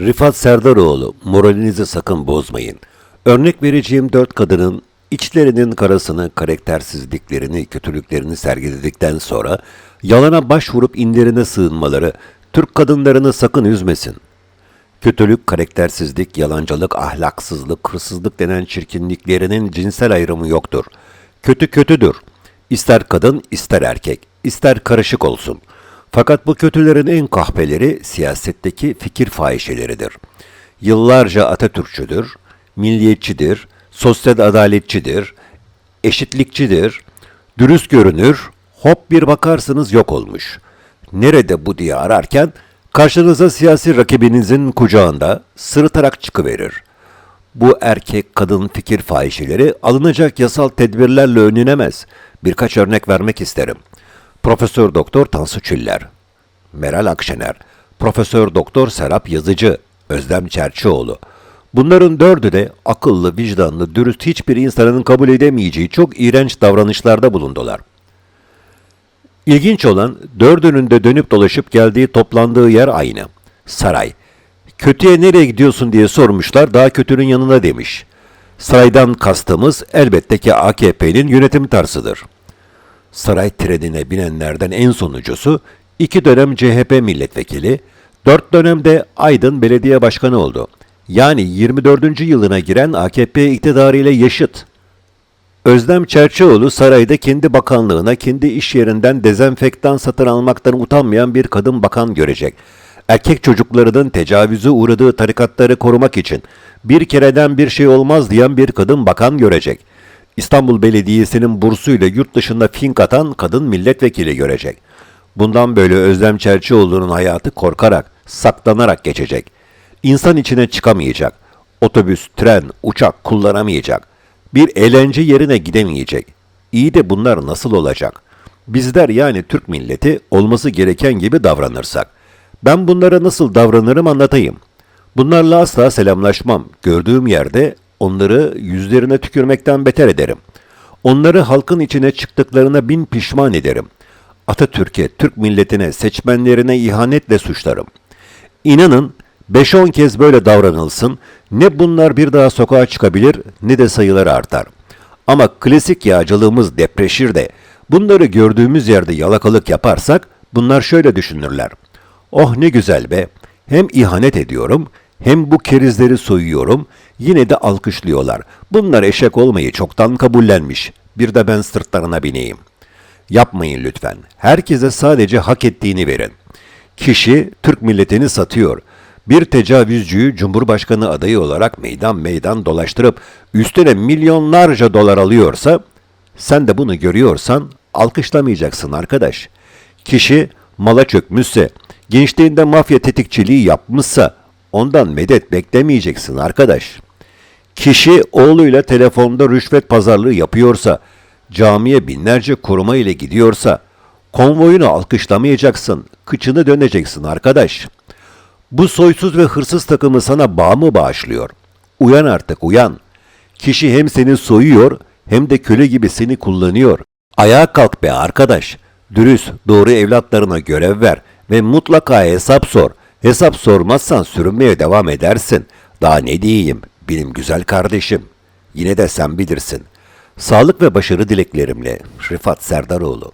Rifat Serdaroğlu, moralinizi sakın bozmayın. Örnek vereceğim dört kadının içlerinin karasını, karaktersizliklerini, kötülüklerini sergiledikten sonra yalana başvurup inlerine sığınmaları Türk kadınlarını sakın üzmesin. Kötülük, karaktersizlik, yalancılık, ahlaksızlık, hırsızlık denen çirkinliklerinin cinsel ayrımı yoktur. Kötü kötüdür. İster kadın, ister erkek, ister karışık olsun. Fakat bu kötülerin en kahpeleri siyasetteki fikir fahişeleridir. Yıllarca Atatürkçüdür, milliyetçidir, sosyal adaletçidir, eşitlikçidir, dürüst görünür, hop bir bakarsınız yok olmuş. Nerede bu diye ararken karşınıza siyasi rakibinizin kucağında sırıtarak çıkıverir. Bu erkek kadın fikir fahişeleri alınacak yasal tedbirlerle önlenemez. Birkaç örnek vermek isterim. Profesör Doktor Tansu Çiller, Meral Akşener, Profesör Doktor Serap Yazıcı, Özlem Çerçioğlu. Bunların dördü de akıllı, vicdanlı, dürüst hiçbir insanın kabul edemeyeceği çok iğrenç davranışlarda bulundular. İlginç olan dördünün de dönüp dolaşıp geldiği toplandığı yer aynı. Saray. Kötüye nereye gidiyorsun diye sormuşlar daha kötünün yanına demiş. Saraydan kastımız elbette ki AKP'nin yönetim tarzıdır. Saray trenine binenlerden en sonuncusu iki dönem CHP milletvekili, dört dönemde Aydın Belediye Başkanı oldu. Yani 24. yılına giren AKP iktidarıyla yaşıt. Özlem Çerçioğlu sarayda kendi bakanlığına, kendi iş yerinden dezenfektan satın almaktan utanmayan bir kadın bakan görecek. Erkek çocuklarının tecavüzü uğradığı tarikatları korumak için bir kereden bir şey olmaz diyen bir kadın bakan görecek. İstanbul Belediyesi'nin bursuyla yurt dışında fink atan kadın milletvekili görecek. Bundan böyle Özlem Çerçioğlu'nun hayatı korkarak, saklanarak geçecek. İnsan içine çıkamayacak. Otobüs, tren, uçak kullanamayacak. Bir eğlence yerine gidemeyecek. İyi de bunlar nasıl olacak? Bizler yani Türk milleti olması gereken gibi davranırsak. Ben bunlara nasıl davranırım anlatayım. Bunlarla asla selamlaşmam. Gördüğüm yerde onları yüzlerine tükürmekten beter ederim. Onları halkın içine çıktıklarına bin pişman ederim. Atatürk'e, Türk milletine, seçmenlerine ihanetle suçlarım. İnanın 5-10 kez böyle davranılsın, ne bunlar bir daha sokağa çıkabilir ne de sayıları artar. Ama klasik yağcılığımız depreşir de bunları gördüğümüz yerde yalakalık yaparsak bunlar şöyle düşünürler. Oh ne güzel be, hem ihanet ediyorum hem bu kerizleri soyuyorum yine de alkışlıyorlar. Bunlar eşek olmayı çoktan kabullenmiş. Bir de ben sırtlarına bineyim. Yapmayın lütfen. Herkese sadece hak ettiğini verin. Kişi Türk milletini satıyor. Bir tecavüzcüyü Cumhurbaşkanı adayı olarak meydan meydan dolaştırıp üstüne milyonlarca dolar alıyorsa sen de bunu görüyorsan alkışlamayacaksın arkadaş. Kişi mala çökmüşse, gençliğinde mafya tetikçiliği yapmışsa ondan medet beklemeyeceksin arkadaş. Kişi oğluyla telefonda rüşvet pazarlığı yapıyorsa, camiye binlerce koruma ile gidiyorsa, konvoyunu alkışlamayacaksın, kıçını döneceksin arkadaş. Bu soysuz ve hırsız takımı sana bağ mı bağışlıyor? Uyan artık uyan. Kişi hem seni soyuyor hem de köle gibi seni kullanıyor. Ayağa kalk be arkadaş. Dürüst, doğru evlatlarına görev ver ve mutlaka hesap sor. Hesap sormazsan sürünmeye devam edersin. Daha ne diyeyim benim güzel kardeşim. Yine de sen bilirsin. Sağlık ve başarı dileklerimle Rifat Serdaroğlu.